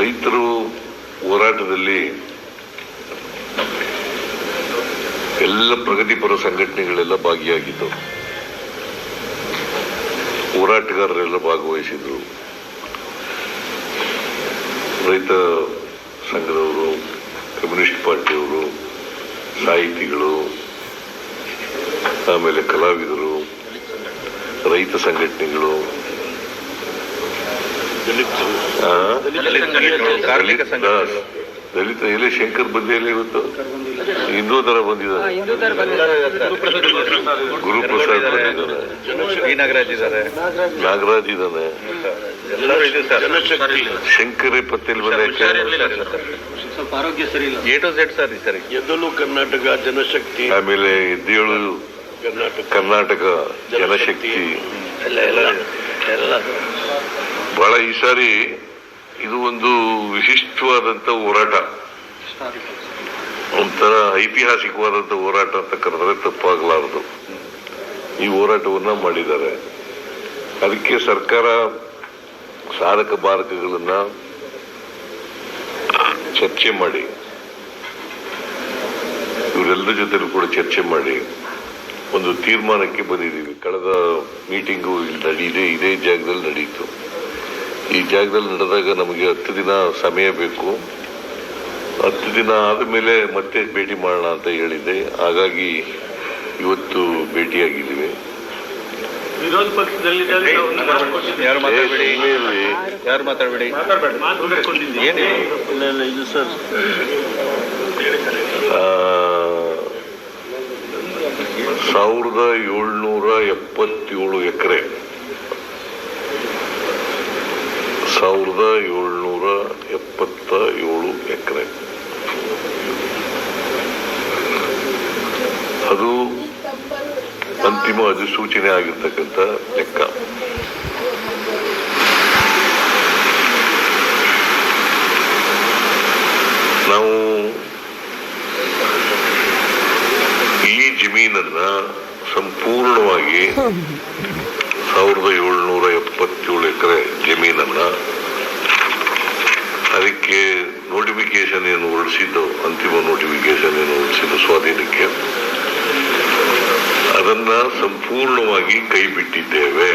ರೈತರು ಹೋರಾಟದಲ್ಲಿ ಎಲ್ಲ ಪ್ರಗತಿಪರ ಸಂಘಟನೆಗಳೆಲ್ಲ ಭಾಗಿಯಾಗಿದ್ದವು ಹೋರಾಟಗಾರರೆಲ್ಲ ಭಾಗವಹಿಸಿದ್ರು. ರೈತ ಸಂಘದವರು, ಕಮ್ಯುನಿಸ್ಟ್ ಪಾರ್ಟಿಯವರು, ಸಾಹಿತಿಗಳು, ಆಮೇಲೆ ಕಲಾವಿದರು, ರೈತ ಸಂಘಟನೆಗಳು ದಲಿತ ದಲಿತ ಎಲೆ ಶಂಕರ್ ಬಂದಿಲ್ಲ ಇವತ್ತು ಹಿಂದೂ ತರ ಬಂದಿದ್ದಾರೆ. ಗುರುಪ್ರಸಾದ್ ಬಂದಿದ್ದಾರೆ. ನಾಗರಾಜ್ ಇದ್ದಾನೆ. ಶಂಕರಿ ಪತ್ತೇಲ್ ಬಂದಕ್ಕೆ ಸ್ವಲ್ಪ ಆರೋಗ್ಯ ಸರಿ ಇಲ್ಲ. ಎ ಟು ಝೆಡ್ ಸರ್ ಸರಿ. ಎದ್ದಲು ಕರ್ನಾಟಕ ಜನಶಕ್ತಿ. ಆಮೇಲೆ ಎದ್ದೇಳು ಕರ್ನಾಟಕ. ಕರ್ನಾಟಕ ಜನಶಕ್ತಿ. ಎಲ್ಲ ಎಲ್ಲ ಇದೆ. ಎಲ್ಲ. ಬಹಳ ಈ ಸಾರಿ ಇದು ಒಂದು ವಿಶಿಷ್ಟವಾದಂತ ಹೋರಾಟ. ಒಂಥರ ಐತಿಹಾಸಿಕವಾದಂತ ಹೋರಾಟ ಅಂತ ಕರೆದ್ರೆ ತಪ್ಪಾಗಲಾರದು. ಈ ಹೋರಾಟವನ್ನ ಮಾಡಿದ್ದಾರೆ. ಅದಕ್ಕೆ ಸರ್ಕಾರ ಸಾಧಕ ಬಾಧಕಗಳನ್ನ ಚರ್ಚೆ ಮಾಡಿ. ಇವರೆಲ್ಲರ ಜೊತೆಲೂ ಕೂಡ ಚರ್ಚೆ ಮಾಡಿ. ಒಂದು ತೀರ್ಮಾನಕ್ಕೆ ಬಂದಿದ್ದೀವಿ. ಕಳೆದ ಮೀಟಿಂಗು ಇಲ್ಲಿ ನಡೆಯಿದೆ ಇದೇ ಜಾಗದಲ್ಲಿ ನಡೀತು. ಈ ಜಾಗದಲ್ಲಿ ನಡೆದಾಗ ನಮಗೆ ಹತ್ತು ದಿನ ಸಮಯ ಬೇಕು. ಹತ್ತು ದಿನ ಆದಮೇಲೆ ಮತ್ತೆ ಭೇಟಿ ಮಾಡೋಣ ಅಂತ ಹೇಳಿದ್ದೆ. ಹಾಗಾಗಿ ಇವತ್ತು ಭೇಟಿಯಾಗಿದ್ದೀವಿ. ವಿರೋಧ ಪಕ್ಷದಲ್ಲಿ ಯಾರು ಮಾತಾಡಬೇಡಿ? ಇದು ಸರ್. ಆ, ಸಾವಿರದ ಏಳ್ನೂರ ಎಪ್ಪತ್ತೇಳು ಎಕರೆ. ಸಾವಿರದ ಏಳ್ನೂರ ಎಪ್ಪತ್ತ ಏಳು ಎಕರೆ. ಅದು ಅಂತಿಮ ಅಧಿಸೂಚನೆ ಆಗಿರ್ತಕ್ಕಂಥ ಲೆಕ್ಕ. ನಾವು ಈ ಜಮೀನನ್ನ ಸಂಪೂರ್ಣವಾಗಿ ಸಾವಿರದ ಏಳ್ನೂರ ಜಮೀನನ್ನ ಅದಕ್ಕೆ ನೋಟಿಫಿಕೇಶನ್ ಏನು ಹೊರಡಿಸಿದ್ದು ಅಂತಿಮ ನೋಟಿಫಿಕೇಶನ್ ಏನು ಹೊರಡಿಸಿದ್ದು ಸ್ವಾಧೀನಕ್ಕೆ ಅದನ್ನ ಸಂಪೂರ್ಣವಾಗಿ ಕೈ ಬಿಟ್ಟಿದ್ದೇವೆ